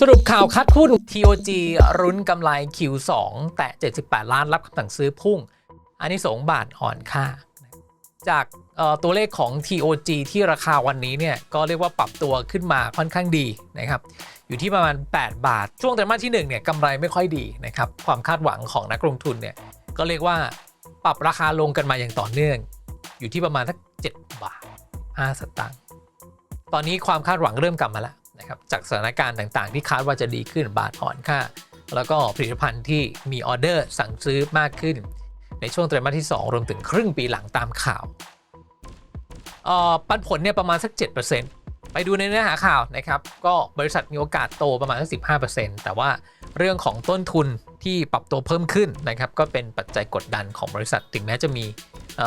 สรุปข่าวคัดหุ้น TOG รุ้นกำไร Q2 แตะ78 ล้านรับคำสั่งซื้อพุ่ง อันนี้สงบาทอ่อนค่า จากตัวเลขของ TOG ที่ราคาวันนี้เนี่ย ก็เรียกว่าปรับตัวขึ้นมาค่อนข้างดีนะครับ อยู่ที่ประมาณ 8 บาท ช่วงไตรมาสที่ 1 เนี่ยกำไรไม่ค่อยดีนะครับ ความคาดหวังของนักลงทุนเนี่ย ก็เรียกว่าปรับราคาลงกันมาอย่างต่อเนื่อง อยู่ที่ประมาณสัก7บาท5สตางค์ ตอนนี้ความคาดหวังเริ่มกลับมาแล้ว นะครับจากสถานการณ์ต่างๆ ที่คาดว่าจะดีขึ้นบาทอ่อนค่า แล้วก็ผลิตภัณฑ์ที่มีออเดอร์สั่งซื้อมากขึ้น ในช่วงไตรมาสที่ 2 รวมถึงครึ่งปีหลังตามข่าวปันผลเนี่ยประมาณสัก 7%ไปดูในเนื้อหาข่าวนะครับ ก็บริษัทมีโอกาสโตประมาณสัก 15%แต่ว่าเรื่องของต้นทุนที่ปรับตัวเพิ่มขึ้นนะครับ ก็เป็นปัจจัยกดดันของบริษัทถึงแม้จะมีเ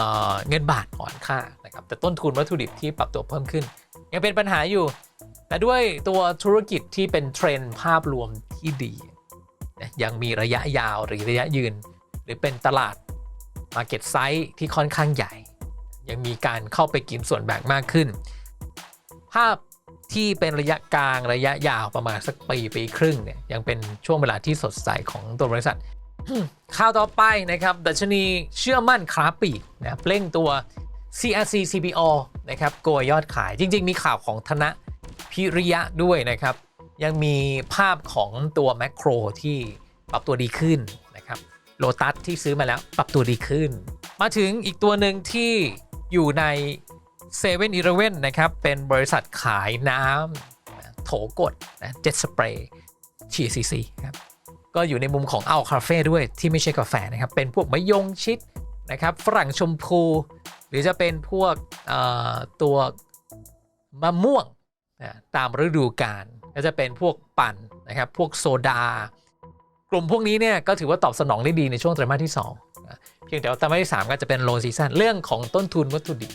เงินบาทอ่อนค่านะครับแต่ต้นทุนวัตถุดิบที่ปรับตัวเพิ่มขึ้น ยังเป็นปัญหาอยู่ แต่ด้วยตัวธุรกิจที่เป็นเทรนด์ภาพรวมที่ดี ยังมีระยะยาวหรือระยะยืน หรือเป็นตลาด Market Size ที่ค่อนข้างใหญ่ ยังมีการเข้าไปกินส่วนแบ่งมากขึ้น ภาพที่เป็นระยะกลางระยะยาวประมาณสักปีปีครึ่งเนี่ยยังเป็นช่วงเวลาที่สดใสของตัวบริษัทข่าวต่อไปนะครับดัชนีเชื่อมั่นค้าปลีกนะเร่งตัว CRC CPO นะครับโกยยอดขายจริง ๆ มีข่าวของธนะ พิริยะด้วยนะครับ ยังมีภาพของตัวแมคโครที่ปรับตัวดีขึ้นนะครับโลตัสที่ซื้อมาแล้วปรับตัวดีขึ้น มาถึงอีกตัวหนึ่งที่อยู่ใน7 e เ e ่ e อนะครับ เป็นบริษัทขายน้ำโถกดนะเจ็ตสเปรย์ GCC ครับก็อยู่ในมุมของเอาคาเฟ่ด้วยที่ไม่ใช่กาแฟนะครับ เป็นพวกมะยงชิดนะครับ ฝรั่งชมพู หรือจะเป็นพวกตัวมะม่วง ตามฤดูกาลก็จะเป็นพวกปั่นนะครับ พวกโซดา กลุ่มพวกนี้เนี่ยก็ถือว่าตอบสนองได้ดีในช่วงไตรมาสที่2นะเพียงแต่ว่าไตรมาสที่3ก็จะเป็นโลซีซันเรื่องของต้นทุนวัตถุดิบ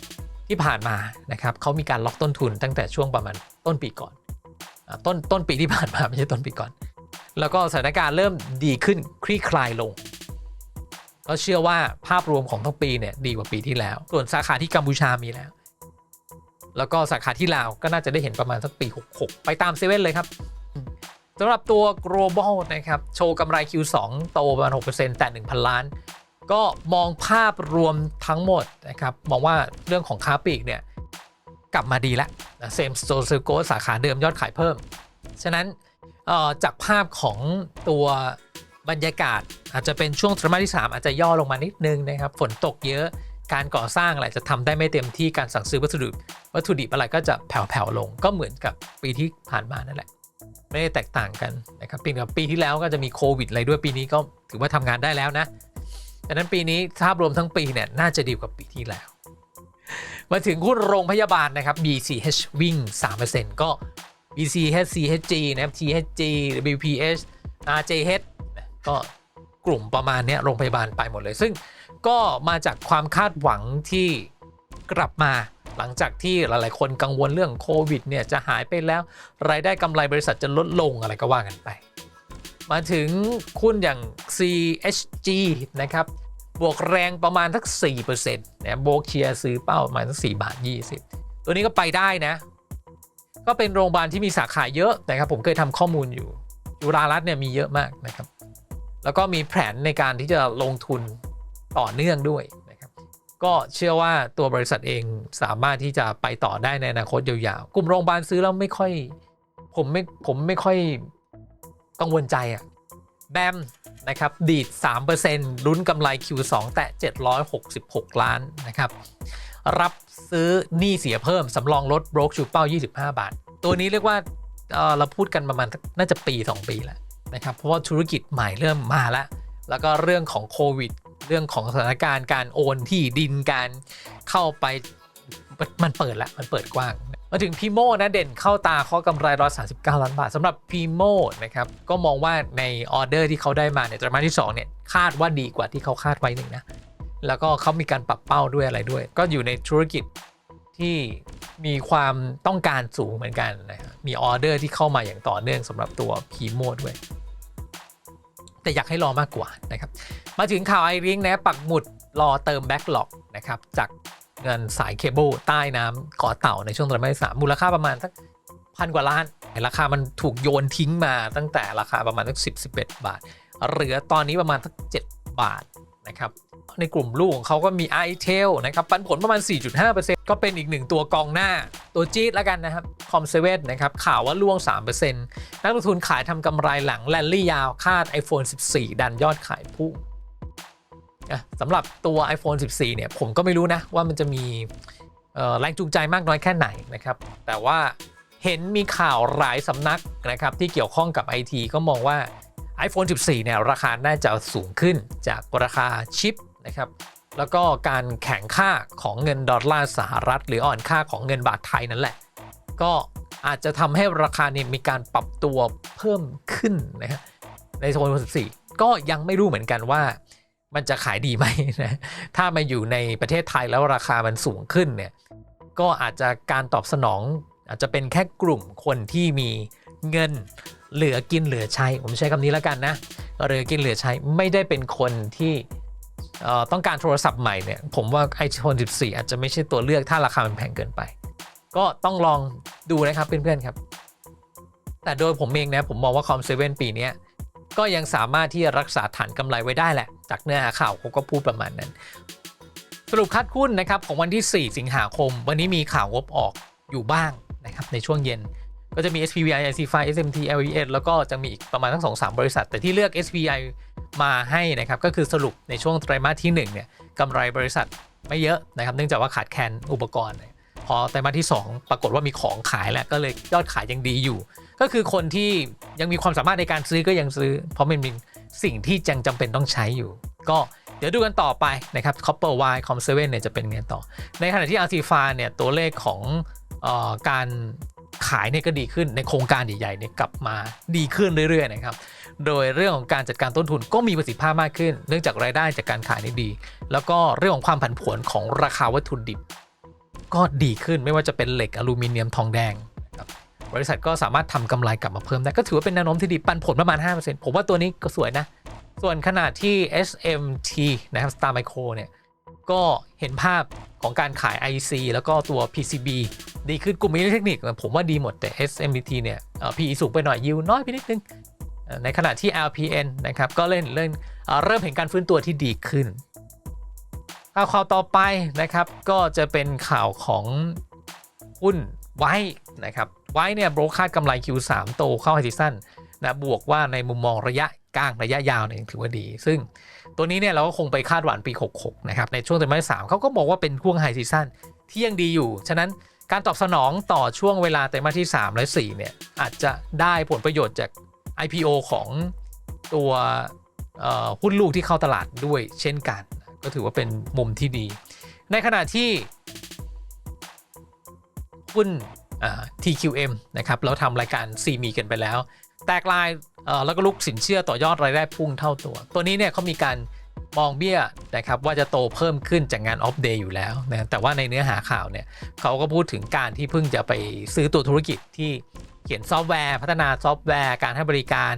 ที่ผ่านมานะครับเขามีการล็อกต้นทุนตั้งแต่ช่วงประมาณต้นปีก่อนต้นต้นปีที่ผ่านมาไม่ใช่ต้นปีก่อน แล้วก็สถานการณ์เริ่มดีขึ้นคลี่คลายลง ก็เชื่อว่าภาพรวมของทั้งปีเนี่ยดีกว่าปีที่แล้ว ส่วนสาขาที่กัมพูชามีแล้ว แล้วก็สาขาที่ลาวก็น่าจะได้เห็นประมาณสักปี 66 ไปตามเซเว่นเลยครับสำหรับตัว global นะครับ โชว์กำไร Q2 โตประมาณ 6%แต่ 1,000 ล้าน ก็มองภาพรวมทั้งหมดนะครับ มองว่าเรื่องของค้าปลีกเนี่ย กลับมาดีแล้วเซมโซเซโกสาขาเดิมยอดขายเพิ่ม ฉะนั้นจากภาพของตัวบรรยากาศอาจจะเป็นช่วงไตรมาสที่ 3 อาจจะย่อลงมานิดนึงนะครับ ฝนตกเยอะ การก่อสร้างอะไรจะทำได้ไม่เต็มที่การสั่งซื้อวัตถุดิบวัตถุดิบอะไรก็จะแผ่วๆลง ก็เหมือนกับปีที่ผ่านมานั่นแหละ ไม่ได้แตกต่างกันนะครับปีกับปีที่แล้วก็จะมีโควิดอะไรด้วยปีนี้ก็ถือว่าทำงานได้แล้วนะดังนั้นปีนี้ภาพรวมทั้งปีเนี่ยน่าจะดีกว่าปีที่แล้ว มาถึงหุ้นโรงพยาบาลนะครับ BCH วิ่ง 3%ก็ BCH CHG นะครับ THG WPH RJH ก็กลุ่มประมาณนี้โรงพยาบาลไปหมดเลย ซึ่ง ก็มาจากความคาดหวังที่กลับมาหลังจากที่หลาย ๆ คนกังวลเรื่องโควิดเนี่ยจะหายไปแล้ว รายได้กำไรบริษัทจะลดลงอะไรก็ว่ากันไป มาถึงคุณอย่าง CHG นะครับ บวกแรงประมาณสัก4%นะโบกเชียร์ซื้อเป้าประมาณสัก4บาท 20 ตัวนี้ก็ไปได้นะ ก็เป็นโรงพยาบาลที่มีสาขาเยอะนะครับ ผมเคยทำข้อมูลอยู่จุฬารัตน์เนี่ยมีเยอะมากนะครับ แล้วก็มีแผนในการที่จะลงทุน ต่อเนื่องด้วยนะครับก็เชื่อว่าตัวบริษัทเองสามารถที่จะไปต่อได้ในอนาคตยาวๆ กลุ่มโรงพยาบาลซื้อแล้วไม่ค่อย ผมไม่ผมไม่ค่อยกังวลใจอะแบมนะครับดีด 3%ลุ้นกำไร Q2 แต่ 766 ล้านนะครับ รับซื้อหนี้เสียเพิ่ม สำรองลดโบรกชูเป้า 25 บาท ตัวนี้เรียกว่าเเราพูดกันประมาณน่าจะปี 2 ปีแล้วนะครับ เพราะว่าธุรกิจใหม่เริ่มมาแล้ว แล้วก็เรื่องของโควิด เรื่องของสถานการณ์การโอนที่ดินการเข้าไปมันเปิดล้วมันเปิดกว้าง มาถึงพีโมนะเด่นเข้าตาข้อกำไร 139 ล้านบาทสำหรับพีโมนะครับก็มองว่าในออเดอร์ที่เขาได้มาในไตรมาสที่2เนี่ยคาดว่าดีกว่าที่เขาคาดไว้หนึ่งนะแล้วก็เขามีการปรับเป้าด้วยอะไรด้วย ก็อยู่ในธุรกิจที่มีความต้องการสูงเหมือนกันนะครับมีออเดอร์ที่เข้ามาอย่างต่อเนื่องสำหรับตัวพีโมด้วย แต่อยากให้รอมากกว่านะครับ มาถึงข่าวไอริงนะปักหมุดรอเติมแบ็กหลอกนะครับจากเงินสายเคเบิลใต้น้ำเกาะเต่าในช่วงไตรมาสที่สามมูลค่าประมาณสักพันกว่าล้าน ราคามันถูกโยนทิ้งมาตั้งแต่ราคาประมาณสัก10 11บาท เหลือตอนนี้ประมาณสัก7บาทนะครับในกลุ่มลูกของเขาก็มี i t e l นะครับปันผลประมาณ 4.5%ก็เป็นอีกหนึ่งตัวกองหน้าตัวจี๊ดแล้วกันนะครับคอมเซเว่นนะครับข่าวว่าล่วง 3%นักลงทุนขายทำกำไรหลังแลนลี่ยาวคาด iPhone 14 ดันยอดขายพุ่ง สำหรับตัว iPhone 14 เนี่ย ผมก็ไม่รู้นะ ว่ามันจะมีแรงจูงใจมากน้อยแค่ไหนนะครับ แต่ว่าเห็นมีข่าวหลายสำนักนะครับ ที่เกี่ยวข้องกับ IT ก็มองว่า iPhone 14 เนี่ย ราคาน่าจะสูงขึ้นจากราคาชิปนะครับ แล้วก็การแข่งค่าของเงินดอลลาร์สหรัฐ หรืออ่อนค่าของเงินบาทไทยนั่นแหละ ก็อาจจะทำให้ราคาเนี่ยมีการปรับตัวเพิ่มขึ้นนะฮะในโซน14 ก็ยังไม่รู้เหมือนกันว่า มันจะขายดีไหมนะ ถ้ามาอยู่ในประเทศไทยแล้วราคามันสูงขึ้นเนี่ย ก็อาจจะการตอบสนอง อาจจะเป็นแค่กลุ่มคนที่มีเงินเหลือกินเหลือใช้ ผมใช้คำนี้แล้วกันนะ เหลือกินเหลือใช้ไม่ได้เป็นคนที่ต้องการโทรศัพท์ใหม่เนี่ย ผมว่า iPhone 14 อาจจะไม่ใช่ตัวเลือกถ้าราคามันแพงเกินไป ก็ต้องลองดูนะครับเพื่อนๆครับ แต่โดยผมเองนะผมมองว่าคอมเซเว่นปีนี้ก็ยังสามารถที่จะรักษาฐานกำไรไว้ได้แหละ จากเนื้อหาข่าวเขาก็พูดประมาณนั้น สรุปคัดหุ้นนะครับของวันที่ 4 สิงหาคม วันนี้มีข่าวงบออกอยู่บ้างนะครับในช่วงเย็นก็จะมี SPVI IC5 SMT LVS แล้วก็จะมีอีกประมาณทั้งสองสามบริษัท แต่ที่เลือก SPVI มาให้นะครับ ก็คือสรุปในช่วงไตรมาสที่1เนี่ยกำไรบริษัทไม่เยอะนะครับ เนื่องจากว่าขาดแคลนอุปกรณ์ พอไตรมาสที่ 2 ปรากฏว่ามีของขายแล้วก็เลยยอดขายยังดีอยู่ ก็คือคนที่ยังมีความสามารถในการซื้อก็ยังซื้อ เพราะมันเป็น สิ่งที่จังจำเป็นต้องใช้อยู่ ก็เดี๋ยวดูกันต่อไปนะครับ Copper Y Com 7 เนี่ยจะเป็นไงต่อ ในขณะที่ RT f a เนี่ยตัวเลขของออการขายเนี่ยก็ดีขึ้นในโครงการใหญ่ๆเนี่ยกลับมาดีขึ้นเรื่อยๆนะครับ โดยเรื่องของการจัดการต้นทุนก็มีประสิทธิภาพมากขึ้น เนื่องจากรายได้จากการขายนี่ดี แล้วก็เรื่องของความผันผวนของราคาวัตถุดิบ ก็ดีขึ้นไม่ว่าจะเป็นเหล็กอลูมิเนียมทองแดง บริษัทก็สามารถทำกำไรกลับมาเพิ่มได้ ก็ถือว่าเป็นแนวโน้มที่ดีปันผลประมาณ 5%ผมว่าตัวนี้ก็สวยนะ ส่วนขนาดที่ SMT นะครับ Star Micro เนี่ยก็เห็นภาพของการขาย IC แล้วก็ตัว PCB ดีขึ้นกลุ่มอิเล็กทรอนิกส์ผมว่าดีหมดแต่ SMT เนี่ย PE สูงไปหน่อยยิวน้อยไปนิดนึงเอ่อในขณะที่ LPN นะครับก็เล่นเล่นเอ่อเริ่มเห็นการฟื้นตัวที่ดีขึ้นข่าวข่าวต่อไปนะครับก็จะเป็นข่าวของหุ้นไว้นะครับ ไว้เนี่ยโบรกคาดกำไร Q3 โตเข้าไฮซีซั่นนะบวกว่าในมุมมองระยะกลางระยะยาวเนี่ยถือว่าดี ซึ่งตัวนี้เนี่ยเราก็คงไปคาดหวังปี 66 นะครับ ในช่วงไตรมาสสามเขาก็บอกว่าเป็นช่วงไฮซีซั่นที่ยังดีอยู่ ฉะนั้นการตอบสนองต่อช่วงเวลาไตรมาสที่ 3 และ 4 เนี่ย อาจจะได้ผลประโยชน์จาก IPO ของตัวหุ้นลูกที่เข้าตลาดด้วยเช่นกัน ก็ถือว่าเป็นมุมที่ดี ในขณะที่หุ้น TQM นะครับเราทำรายการ c มีกันไปแล้ว แตกลายแล้วก็ลุกสินเชื่อต่อยอดรายได้พุ่งเท่าตัว ตัวนี้เนี่ยเขามีการมองเบี้ยนะครับว่าจะโตเพิ่มขึ้นจากงานออฟเดย์อยู่แล้วนะแต่ว่าในเนื้อหาข่าวเนี่ยเขาก็พูดถึงการที่เพิ่งจะไปซื้อตัวธุรกิจที่เขียนซอฟต์แวร์ พัฒนาซอฟต์แวร์ การให้บริการ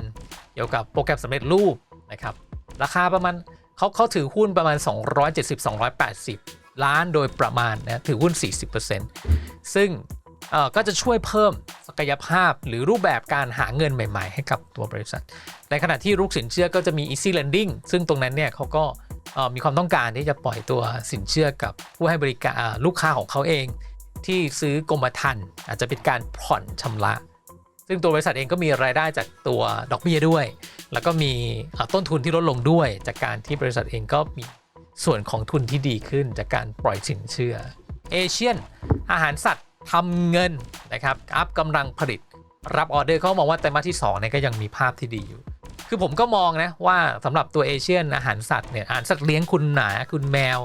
เกี่ยวกับโปรแกรมสำเร็จรูปนะครับราคาประมาณเขาเขาถือหุ้นประมาณ 270-280 ล้านโดยประมาณนะถือหุ้น 40%ซึ่งเอ่อ ก็จะช่วยเพิ่มศักยภาพหรือรูปแบบการหาเงินใหม่ ๆ ให้กับตัวบริษัท ในขณะที่ลูกสินเชื่อก็จะมี easy lending ซึ่งตรงนั้นเนี่ยเขาก็มีความต้องการที่จะปล่อยตัวสินเชื่อกับผู้ให้บริการลูกค้าของเขาเอง ที่ซื้อกรมธรรม์อาจจะเป็นการผ่อนชำระ ซึ่งตัวบริษัทเองก็มีรายได้จากตัวดอกเบี้ยด้วย แล้วก็มีต้นทุนที่ลดลงด้วย จากการที่บริษัทเองก็มีส่วนของทุนที่ดีขึ้นจากการปล่อยสินเชื่อเอเชียนอาหารสัตว์ ทำเงินนะครับอัพกำลังผลิต รับออเดอร์เขามองว่าไตรมาสที่2เนี่ยก็ยังมีภาพที่ดีอยู่ คือผมก็มองนะว่าสำหรับตัวเอเชียนอาหารสัตว์เนี่ยอาหารสัตว์เลี้ยงคุณหนาคุณแมว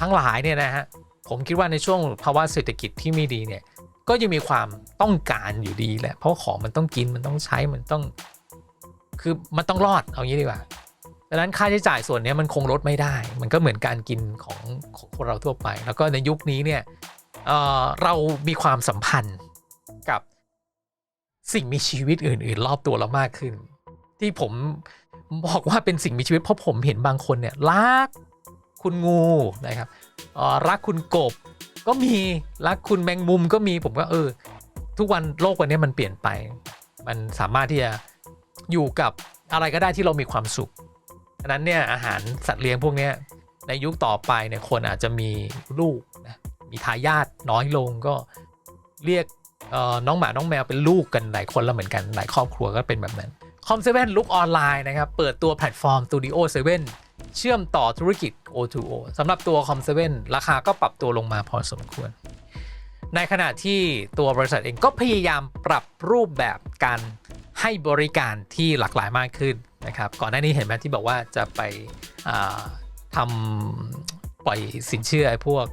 ทั้งหลายเนี่ยนะฮะผมคิดว่าในช่วงภาวะเศรษฐกิจที่ไม่ดีเนี่ยก็ยังมีความต้องการอยู่ดีแหละเพราะของมันต้องกินมันต้องใช้มันต้อง คือมันต้องรอดเอางี้ดีกว่าดังนั้นค่าใช้จ่ายส่วนนี้มันคงลดไม่ได้ มันก็เหมือนการกินของของคนเราทั่วไป แล้วก็ในยุคนี้เนี่ย เเรามีความสัมพันธ์กับสิ่งมีชีวิตอื่น ๆ รอบตัวเรามากขึ้น ที่ผมบอกว่าเป็นสิ่งมีชีวิตเพราะผมเห็นบางคนเนี่ยรักคุณงูนะครับรักคุณกบก็มีรักคุณแมงมุมก็มีผมก็เออ ทุกวันโลกวันนี้มันเปลี่ยนไป มันสามารถที่จะอยู่กับอะไรก็ได้ที่เรามีความสุขฉะนั้นเนี่ยอาหารสัตว์เลี้ยงพวกนี้ในยุคต่อไปเนี่ยคนอาจจะมีลูกนะ มีทายาทน้อยลงก็เรียกน้องหมา น้องแมวเป็นลูกกันหลายคนแล้วเหมือนกันหลายครอบครัวก็เป็นแบบนั้นคอมเซเว่นลุกออนไลน์นะครับ เปิดตัวแพลตฟอร์ม Studio 7 เชื่อมต่อธุรกิจ O2O สำหรับตัว Com7 ราคาก็ปรับตัวลงมาพอสมควร ในขณะที่ตัวบริษัทเองก็พยายามปรับรูปแบบการให้บริการที่หลากหลายมากขึ้นนะครับ ก่อนหน้านี้เห็นไหมที่บอกว่าจะไปทำปล่อยสินเชื่อไอ้พวก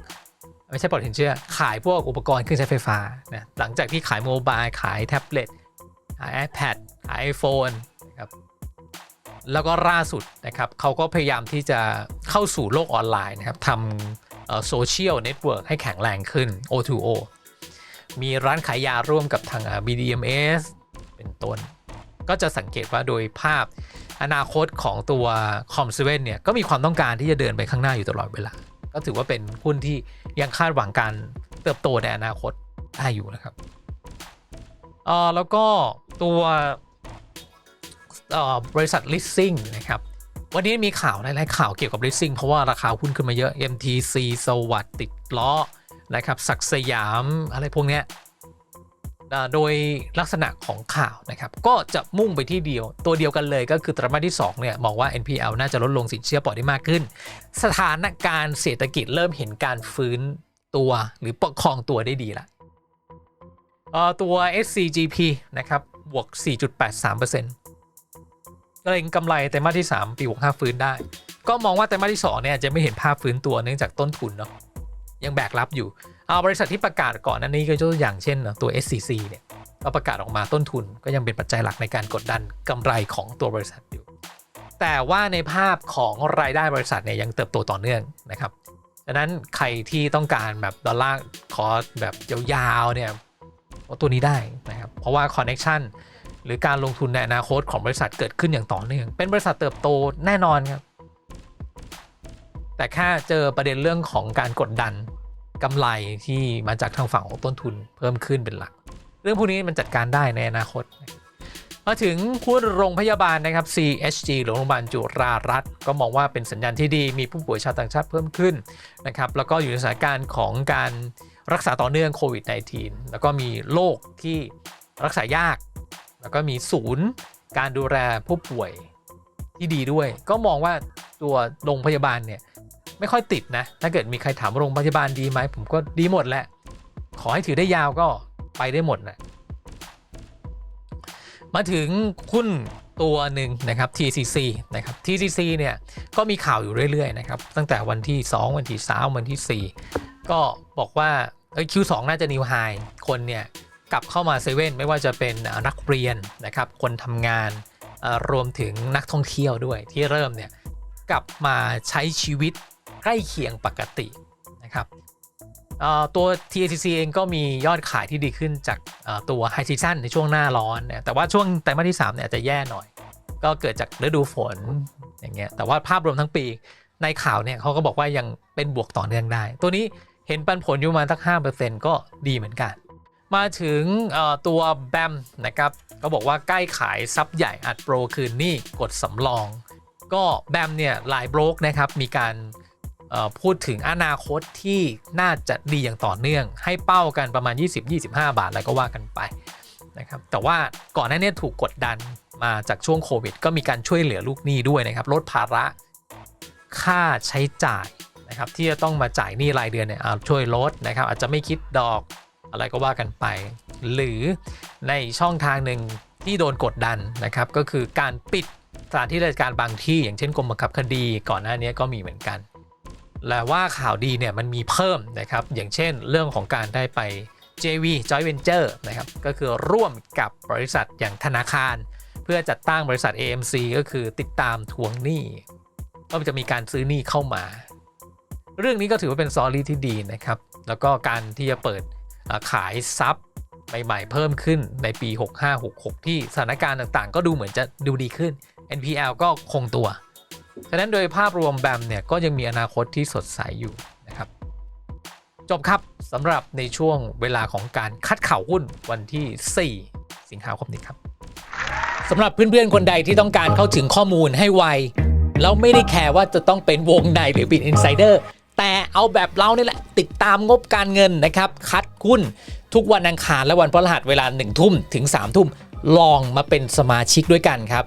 ไม่ใช่ปล่อยสินเชื่อ ขายพวกอุปกรณ์เครื่องใช้ไฟฟ้านะหลังจากที่ขายโมบายขายแท็บเล็ตขาย iPad ขาย iPhone นะครับแล้วก็ล่าสุดนะครับเขาก็พยายามที่จะเข้าสู่โลกออนไลน์นะครับทำโซเชียลเน็ตเวิร์กให้แข็งแรงขึ้น O2O มีร้านขายยาร่วมกับทาง BDMS เป็นต้น ก็จะสังเกตว่าโดยภาพอนาคตของตัว Com7 เนี่ย ก็มีความต้องการที่จะเดินไปข้างหน้าอยู่ตลอดเวลา ก็ถือว่าเป็นหุ้นที่ยังคาดหวังการเติบโตในอนาคตได้อยู่นะครับเอ่อแล้วก็ตัวเอ่อบริษัท leasing นะครับ วันนี้มีข่าวหลายๆข่าวเกี่ยวกับ leasing เพราะว่าราคาหุ้นขึ้นมาเยอะ MTC สวัสดิ์ติดล้อนะครับศักสยามอะไรพวกเนี้ย โดยลักษณะของข่าวนะครับ ก็จะมุ่งไปที่เดียว ตัวเดียวกันเลยก็คือไตรมาสที่2เนี่ยมองว่า NPL น่าจะลดลงสินเชื่อปล่อยได้มากขึ้น สถานการณ์เศรษฐกิจเริ่มเห็นการฟื้นตัวหรือประคองตัวได้ดีละตัว SCGP นะครับบวก 4.83%เกรงกำไรไตรมาสที่ 3 ปี65ฟื้นได้ ก็มองว่าไตรมาสที่2เนี่ยจะไม่เห็นภาพฟื้นตัวเนื่องจากต้นทุนเนาะยังแบกรับอยู่ เอาบริษัทที่ประกาศก่อนนั้นนี้ก็ตัวอย่างเช่นเนอะตัว SCC เนี่ยก็ประกาศออกมาต้นทุนก็ยังเป็นปัจจัยหลักในการกดดันกำไรของตัวบริษัทอยู่ แต่ว่าในภาพของรายได้บริษัทเนี่ยยังเติบโตต่อเนื่องนะครับดังนั้นใครที่ต้องการแบบดอลลาร์คอสแบบยาวๆเนี่ยตัวนี้ได้นะครับ เพราะว่าคอนเน็ชันหรือการลงทุนในอนาคตของบริษัทเกิดขึ้นอย่างต่อเนื่อง เป็นบริษัทเติบโตแน่นอนครับ แต่แค่เจอประเด็นเรื่องของการกดดัน กำไรที่มาจากทางฝั่งของต้นทุนเพิ่มขึ้นเป็นหลัก เรื่องพวกนี้มันจัดการได้ในอนาคต มาถึงหุ้นโรงพยาบาลนะครับ CHG หรือโรงพยาบาลจุฬารัตน์ก็มองว่าเป็นสัญญาณที่ดีมีผู้ป่วยชาวต่างชาติเพิ่มขึ้นนะครับแล้วก็อยู่ในสถานการณ์ของการรักษาต่อเนื่องโควิด -19 แล้วก็มีโรคที่รักษายาก แล้วก็มีศูนย์การดูแลผู้ป่วยที่ดีด้วย ก็มองว่าตัวโรงพยาบาลเนี่ย ไม่ค่อยติดนะ ถ้าเกิดมีใครถามว่าโรงพยาบาลดีไหม ผมก็ดีหมดแหละ ขอให้ถือได้ยาวก็ไปได้หมดนะมาถึงหุ้นตัวหนึ่งนะครับ TCC นะครับ TCC เนี่ยก็มีข่าวอยู่เรื่อยๆนะครับตั้งแต่วันที่ 2 วันที่ 3 วันที่ 4 ก็บอกว่าเอ้ย Q2 น่าจะนิวไฮคนเนี่ยกลับเข้ามาเซเว่นไม่ว่าจะเป็นนักเรียนนะครับคนทำงานรวมถึงนักท่องเที่ยวด้วยที่เริ่มเนี่ยกลับมาใช้ชีวิต ใกล้เคียงปกตินะครับตัว TACC เองก็มียอดขายที่ดีขึ้นจากตัวไฮซีซั n ในช่วงหน้าร้อนแต่ว่าช่วงไตรมาสที่3เนี่ยอาจจะแย่หน่อย ก็เกิดจากฤดูฝนอย่างเงี้ยแต่ว่าภาพรวมทั้งปีในข่าวเนี่ยเขาก็บอกว่ายังเป็นบวกต่อเนื่องได้ ตัวนี้เห็นปันผลอยู่มาสัก 5%ก็ดีเหมือนกัน มาถึงตัวแบมนะครับก็บอกว่าใกล้ขายซับใหญ่อัดโปรคืนนี่กดสำรอง ก็แบมเนี่ยหลายโบรกนะครับมีการ พูดถึงอนาคตที่น่าจะดีอย่างต่อเนื่อง ให้เป้ากันประมาณ 20-25 บาทอะไรก็ว่ากันไปนะครับแต่ว่าก่อนหน้านี้ถูกกดดันมาจากช่วงโควิด ก็มีการช่วยเหลือลูกหนี้ด้วยนะครับลดภาระค่าใช้จ่ายนะครับที่จะต้องมาจ่ายหนี้รายเดือนเนี่ยช่วยลดนะครับอาจจะไม่คิดดอกอะไรก็ว่ากันไป หรือในช่องทางหนึ่งที่โดนกดดันนะครับก็คือการปิดสถานที่ราชการบางที่ อย่างเช่นกรมบังคับคดี ก่อนหน้านี้ก็มีเหมือนกัน และว่าข่าวดีเนี่ยมันมีเพิ่มนะครับ อย่างเช่นเรื่องของการได้ไป JV Joint Venture นะครับ ก็คือร่วมกับบริษัทอย่างธนาคาร เพื่อจัดตั้งบริษัท AMC ก็คือติดตามทวงหนี้ ก็จะมีการซื้อหนี้เข้ามา เรื่องนี้ก็ถือว่าเป็นซอรี่ที่ดีนะครับ แล้วก็การที่จะเปิดขายซับใหม่ๆเพิ่มขึ้นในปี 6566 ที่สถานการณ์ต่างๆ ก็ดูเหมือนจะดูดีขึ้น NPL ก็คงตัว ฉะนั้นโดยภาพรวมแบมเนี่ยก็ยังมีอนาคตที่สดใสอยู่นะครับ จบครับสำหรับในช่วงเวลาของการคัดข่าวหุ้นวันที่ 4 สิงหาคมนี้ครับสำหรับเพื่อนๆคนใดที่ต้องการเข้าถึงข้อมูลให้ไวแล้วไม่ได้แคร์ว่าจะต้องเป็นวงในหรือเป็นอินไซเดอร์แต่เอาแบบเรานี่แหละ ติดตามงบการเงินนะครับ คัดหุ้นทุกวันอังคารและวันพฤหัสเวลา 1 ทุ่มถึง 3 ทุ่มลองมาเป็นสมาชิกด้วยกันครับ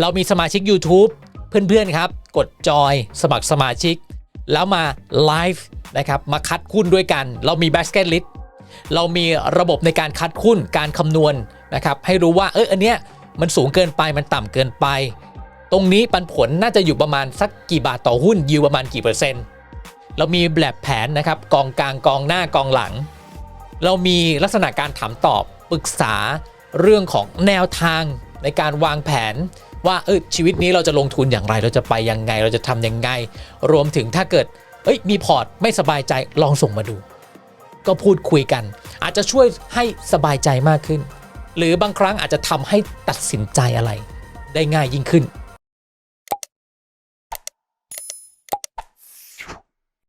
เรามีสมาชิก YouTube เพื่อนๆครับ กดจอยสมัครสมาชิก แล้วมาไลฟ์นะครับมาคัดหุ้นด้วยกัน เรามี basket list เรามีระบบในการคัดหุ้นการคำนวณนะครับให้รู้ว่าเอออันเนี้ยมันสูงเกินไปมันต่ำเกินไป ตรงนี้ปันผลน่าจะอยู่ประมาณสักกี่บาทต่อหุ้นยิวประมาณกี่เปอร์เซ็นต์เรามีแบบแผนนะครับกองกลางกองหน้ากองหลัง เรามีลักษณะการถามตอบปรึกษาเรื่องของแนวทางในการวางแผน ว่าเออชีวิตนี้เราจะลงทุนอย่างไร เราจะไปยังไง เราจะทำยังไง รวมถึงถ้าเกิดเอ้ยมีพอร์ตไม่สบายใจลองส่งมาดู ก็พูดคุยกัน อาจจะช่วยให้สบายใจมากขึ้น หรือบางครั้งอาจจะทำให้ตัดสินใจอะไร ได้ง่ายยิ่งขึ้น